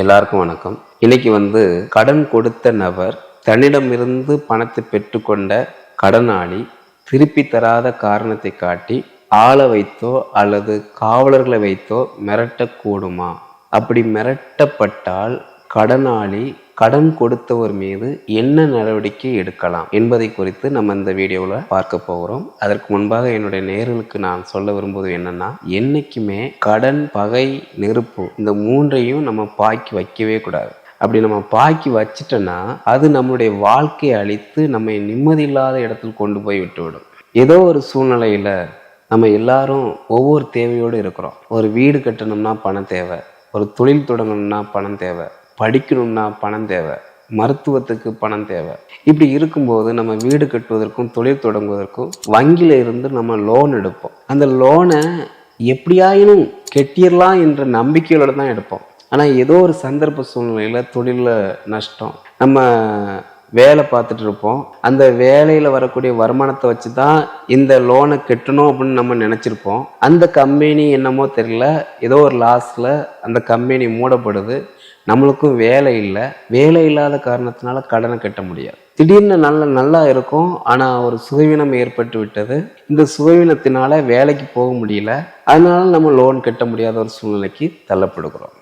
எல்லாருக்கும் வணக்கம். இன்னைக்கு வந்து கடன் கொடுத்த நபர் தன்னிடமிருந்து பணத்தை பெற்றுக்கொண்ட கடனாளி திருப்பி தராத காரணத்தை காட்டி ஆளை வைத்தோ அல்லது காவலர்களை வைத்தோ மிரட்டக்கூடுமா? அப்படி மிரட்டப்பட்டால் கடனாளி கடன் கொடுத்தவர் மீது என்ன நடவடிக்கை எடுக்கலாம் என்பதை குறித்து நம்ம இந்த வீடியோவில் பார்க்க போகிறோம் அதற்கு முன்பாக என்னுடைய நேர்களுக்கு நான் சொல்ல விரும்புவது என்னன்னா என்னைக்குமே கடன் பகை நெருப்பு இந்த மூன்றையும் நம்ம பாக்கி வைக்கவே கூடாது. அப்படி நம்ம பாக்கி வச்சிட்டோன்னா அது நம்மளுடைய வாழ்க்கையை அழித்து நம்மை நிம்மதி இல்லாத இடத்தில் கொண்டு போய் விட்டுவிடும். ஏதோ ஒரு சூழ்நிலையில நம்ம எல்லாரும் ஒவ்வொரு தேவையோடு இருக்கிறோம். ஒரு வீடு கட்டணும்னா பணம் தேவை. ஒரு தொழில் தொடங்கணும்னா பணம் தேவை. படிக்கணும்னா பணம் தேவை. மருத்துவத்துக்கு பணம் தேவை. இப்படி இருக்கும்போது நம்ம வீடு கட்டுவதற்கும் தொழில் தொடங்குவதற்கும் வங்கியில் இருந்து நம்ம லோன் எடுப்போம். அந்த லோனை எப்படியாயினும் கெட்டிடலாம் என்ற நம்பிக்கையோட தான் எடுப்போம். ஆனால் ஏதோ ஒரு சந்தர்ப்ப சூழ்நிலையில் தொழிலில் நஷ்டம். நம்ம வேலை பார்த்துட்டு இருப்போம். அந்த வேலையில் வரக்கூடிய வருமானத்தை வச்சு தான் இந்த லோனை கட்டணும் அப்படின்னு நம்ம நினச்சிருப்போம். அந்த கம்பெனி என்னமோ தெரியல. ஏதோ ஒரு லாஸில் அந்த கம்பெனி மூடப்படுது. நம்மளுக்கும் வேலை இல்லை. வேலை இல்லாத காரணத்தினால கடனை கட்ட முடியாது. திடீர்னு நல்ல நல்லா இருக்கும். ஆனால் ஒரு சுகவீனம் ஏற்பட்டு விட்டது. இந்த சுகவீனத்தினால வேலைக்கு போக முடியல. அதனால நம்ம லோன் கட்ட முடியாத ஒரு சூழ்நிலைக்கு தள்ளப்படுகிறோம்.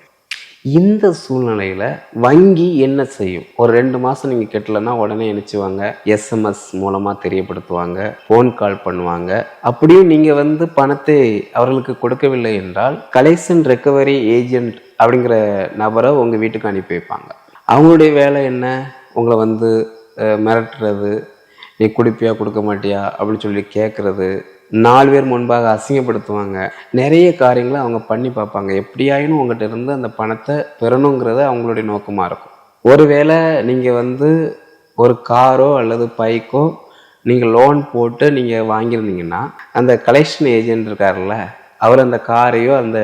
இந்த சூழ்நிலையில் வங்கி என்ன செய்யும்? ஒரு ரெண்டு மாதம் நீங்கள் கட்டலைன்னா உடனே நினச்சிவாங்க எஸ்எம்எஸ் மூலமாக தெரியப்படுத்துவாங்க. ஃபோன் கால் பண்ணுவாங்க. அப்படியும் நீங்கள் வந்து பணத்தை அவர்களுக்கு கொடுக்கவில்லை என்றால் கலெக்ஷன் ரெக்கவரி ஏஜென்ட் அப்படிங்கிற நபரை உங்கள் வீட்டுக்கு அனுப்பி வைப்பாங்க. அவங்களுடைய வேலை என்ன? உங்களை வந்து மிரட்டுறது நீ குடிப்பியா கொடுக்க மாட்டியா? அப்படின்னு சொல்லி கேட்குறது நாலு பேர் முன்பாக அசிங்கப்படுத்துவாங்க. நிறைய காரியங்களை அவங்க பண்ணி பார்ப்பாங்க. எப்படியாயினும் உங்கள்கிட்ட இருந்து அந்த பணத்தை பெறணுங்கிறது அவங்களுடைய நோக்கமாக இருக்கும். ஒருவேளை நீங்கள் வந்து ஒரு காரோ அல்லது பைக்கோ நீங்கள் லோன் போட்டு நீங்கள் வாங்கியிருந்தீங்கன்னா அந்த கலெக்ஷன் ஏஜென்ட் இருக்கார்ல அவர் அந்த காரையோ அந்த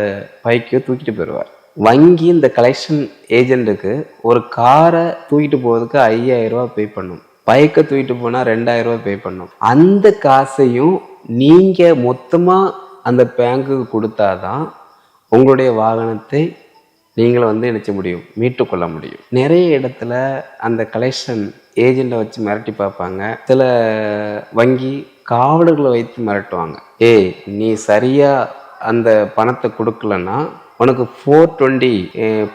பைக்கையோ தூக்கிட்டு போயிடுவார் வங்கி இந்த கலெக்ஷன் ஏஜென்ட்டுக்கு ஒரு காரை தூக்கிட்டு போகிறதுக்கு ஐயாயிரம் ரூபா பே பண்ணும். பைக்கை தூக்கிட்டு போனால் ரெண்டாயிரம் ரூபா பே பண்ணும். அந்த காசையும் நீங்கள் மொத்தமாக அந்த பேங்க்குக்கு கொடுத்தாதான் உங்களுடைய வாகனத்தை நீங்களும் வந்து நினைச்ச முடியும் மீட்டுக்கொள்ள முடியும். நிறைய இடத்துல அந்த கலெக்ஷன் ஏஜெண்ட்டை வச்சு மிரட்டி பார்ப்பாங்க. சில வங்கி காவலர்களை வைத்து மிரட்டுவாங்க. ஏய் நீ சரியாக அந்த பணத்தை கொடுக்கலன்னா உனக்கு ஃபோர் டுவெண்ட்டி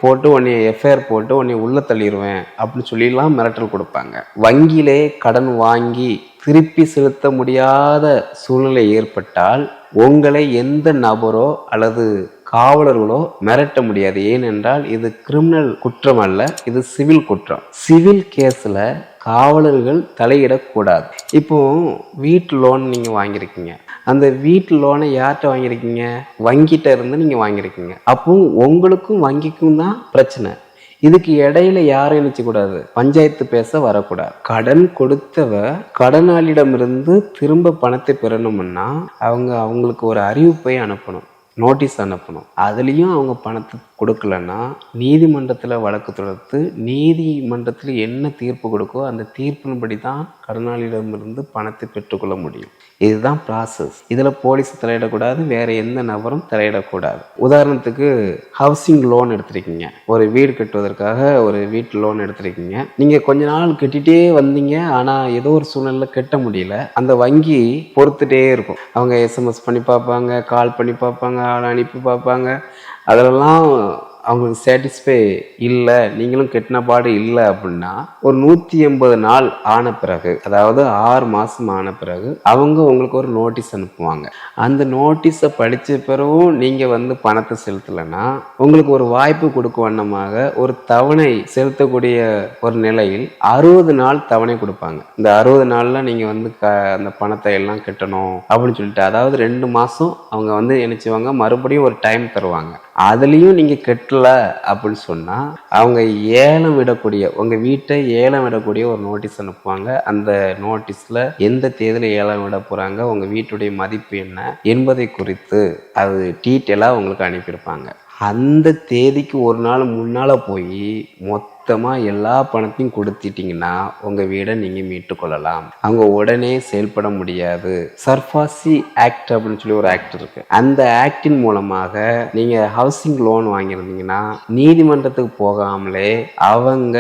போட்டு உன்னை எஃப்ஐஆர் போட்டு உன்னை உள்ளே தள்ளிடுவேன் அப்படின்னு சொல்லிலாம் மிரட்டல் கொடுப்பாங்க. வங்கியிலே கடன் வாங்கி திருப்பி செலுத்த முடியாத சூழ்நிலை ஏற்பட்டால் உங்களை எந்த நபரோ அல்லது காவலர்களோ மிரட்ட முடியாது. ஏனென்றால் இது கிரிமினல் குற்றம் அல்ல இது சிவில் குற்றம். சிவில் கேஸில் காவலர்கள் தலையிடக்கூடாது. இப்போ வீட்டு லோன் நீங்கள் வாங்கியிருக்கீங்க. அந்த வீட்டு லோனை யார்கிட்ட வாங்கியிருக்கீங்க? வங்கிட்ட இருந்து நீங்கள் வாங்கியிருக்கீங்க. அப்போ உங்களுக்கும் வங்கிக்கும் தான் பிரச்சனை. இதுக்கு இடையில யாரும் நினைச்சக்கூடாது பஞ்சாயத்து பேச வரக்கூடாது. கடன் கொடுத்தவ கடனாளியிடமிருந்து திரும்ப பணத்தை பெறணும்னா அவங்க அவங்களுக்கு ஒரு அறிவிப்பை அனுப்பணும். நோட்டீஸ் அனுப்பணும். அதுலேயும் அவங்க பணத்தை கொடுக்கலன்னா நீதிமன்றத்தில் வழக்கு தொடுத்து நீதிமன்றத்தில் என்ன தீர்ப்பு கொடுக்கோ அந்த தீர்ப்பின்படி தான் கடனாளியிடமிருந்து பணத்தை பெற்றுக்கொள்ள முடியும். இதுதான் ப்ராசஸ் இதில் போலீஸ் தலையிடக்கூடாது வேறு எந்த நபரும் தலையிடக்கூடாது. உதாரணத்துக்கு ஹவுசிங் லோன் எடுத்திருக்கீங்க. ஒரு வீடு கட்டுவதற்காக ஒரு வீட்டு லோன் எடுத்திருக்கீங்க. நீங்கள் கொஞ்ச நாள் கட்டிகிட்டே வந்தீங்க ஆனால் ஏதோ ஒரு சூழ்நிலையில் கட்ட முடியல. அந்த வங்கி பொறுத்துட்டே இருக்கும். அவங்க எஸ்எம்எஸ் பண்ணி பார்ப்பாங்க கால் பண்ணி பார்ப்பாங்க ஆள் அனுப்பி பார்ப்பாங்க. அதிலெல்லாம் அவங்களுக்கு சாட்டிஸ்ஃபை இல்லை நீங்களும் கெட்டின பாடு இல்லை அப்படின்னா ஒரு நூற்றி எண்பது நாள் ஆன பிறகு அதாவது ஆறு மாதம் ஆன பிறகு அவங்க உங்களுக்கு ஒரு நோட்டீஸ் அனுப்புவாங்க. அந்த நோட்டீஸை படித்த பிறகும் நீங்கள் வந்து பணத்தை செலுத்தலைன்னா உங்களுக்கு ஒரு வாய்ப்பு கொடுக்கும் வண்ணமாக ஒரு தவணை செலுத்தக்கூடிய ஒரு நிலையில் அறுபது நாள் தவணை கொடுப்பாங்க. இந்த அறுபது நாளில் நீங்கள் வந்து க அந்த பணத்தை எல்லாம் கட்டணும் அப்படின்னு சொல்லிட்டு அதாவது ரெண்டு மாதம் அவங்க வந்து நினச்சிவாங்க மறுபடியும் ஒரு டைம் தருவாங்க. அதுலேயும் நீங்கள் கட்டல அப்படின்னு சொன்னால் அவங்க ஏலம் விடக்கூடிய உங்கள் வீட்டை ஏலம் விடக்கூடிய ஒரு நோட்டீஸ் அனுப்புவாங்க. அந்த நோட்டீஸில் எந்த தேதியில் ஏலம் விட போகிறாங்க உங்கள் வீட்டுடைய மதிப்பு என்ன என்பதை குறித்து அது டீட்டெயிலாக உங்களுக்கு அனுப்பியிருப்பாங்க. அந்த தேதிக்கு ஒரு நாள் முன்னால் போய் மொத்த மொத்தமாக எல்லா பணத்தையும் கொடுத்துட்டீங்கன்னா உங்கள் வீடை நீங்கள் மீட்டு கொள்ளலாம். அவங்க உடனே செயல்பட முடியாது. சர்ஃபாசி ஆக்ட் அப்படின்னு சொல்லி ஒரு ஆக்ட் இருக்கு. அந்த ஆக்டின் மூலமாக நீங்கள் ஹவுசிங் லோன் வாங்கியிருந்தீங்கன்னா நீதிமன்றத்துக்கு போகாமலே அவங்க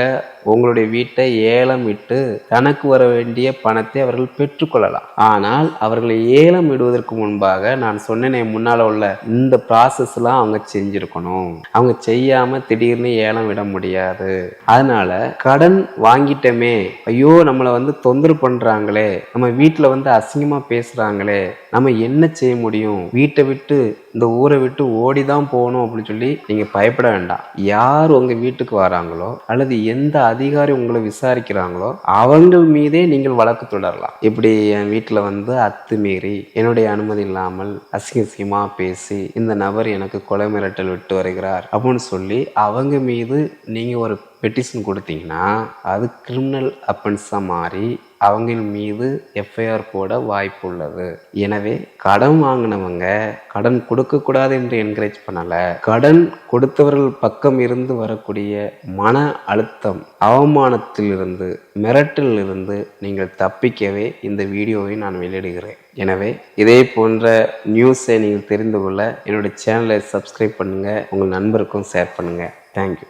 உங்களுடைய வீட்டை ஏலம் விட்டு தனக்கு வர வேண்டிய பணத்தை அவர்கள் பெற்றுக்கொள்ளலாம் ஆனால் அவர்களை ஏலம் விடுவதற்கு முன்பாக நான் சொன்னேனே முன்னால் உள்ள இந்த ப்ராசஸ்லாம் அவங்க செஞ்சுருக்கணும். அவங்க செய்யாமல் திடீர்னு ஏலம் விட முடியாது. அதனால கடன் வாங்கிட்டோமே. ஐயோ நம்மளை வந்து தொந்தரவு பண்றாங்களே. நம்ம வீட்டில் வந்து அசிங்கமா பேசுறாங்களே. நம்ம என்ன செய்ய முடியும்? வீட்டை விட்டு இந்த ஊரை விட்டு ஓடி தான் போகணும் அப்படின்னு சொல்லி நீங்க பயப்பட வேண்டாம். யார் உங்க வீட்டுக்கு வராங்களோ அல்லது எந்த அதிகாரி உங்களை விசாரிக்கிறாங்களோ அவங்கள் மீதே நீங்கள் வழக்கு தொடரலாம். இப்படி என் வீட்டில் வந்து அத்துமீறி என்னுடைய அனுமதி இல்லாமல் அசிங்க அசிங்கமா பேசி இந்த நபர் எனக்கு கொலை மிரட்டல் விட்டு வருகிறார் அப்படின்னு சொல்லி அவங்க மீது நீங்க ஒரு பெட்டிஷன் கொடுத்தீங்கன்னா அது கிரிமினல் அஃபென்ஸாக மாறி அவங்க மீது எஃப்ஐஆர் போட வாய்ப்பு உள்ளது. எனவே கடன் வாங்கினவங்க கடன் கொடுக்கக்கூடாது என்று என்கரேஜ் பண்ணலை. கடன் கொடுத்தவர்கள் பக்கம் இருந்து வரக்கூடிய மன அழுத்தம் அவமானத்திலிருந்து மிரட்டலிலிருந்து நீங்கள் தப்பிக்கவே இந்த வீடியோவை நான் வெளியிடுகிறேன். எனவே இதே போன்ற நியூஸை நீங்கள் தெரிந்து கொள்ள என்னுடைய சேனலை சப்ஸ்கிரைப் பண்ணுங்கள் உங்கள் நண்பருக்கும் ஷேர் பண்ணுங்கள் தேங்க்யூ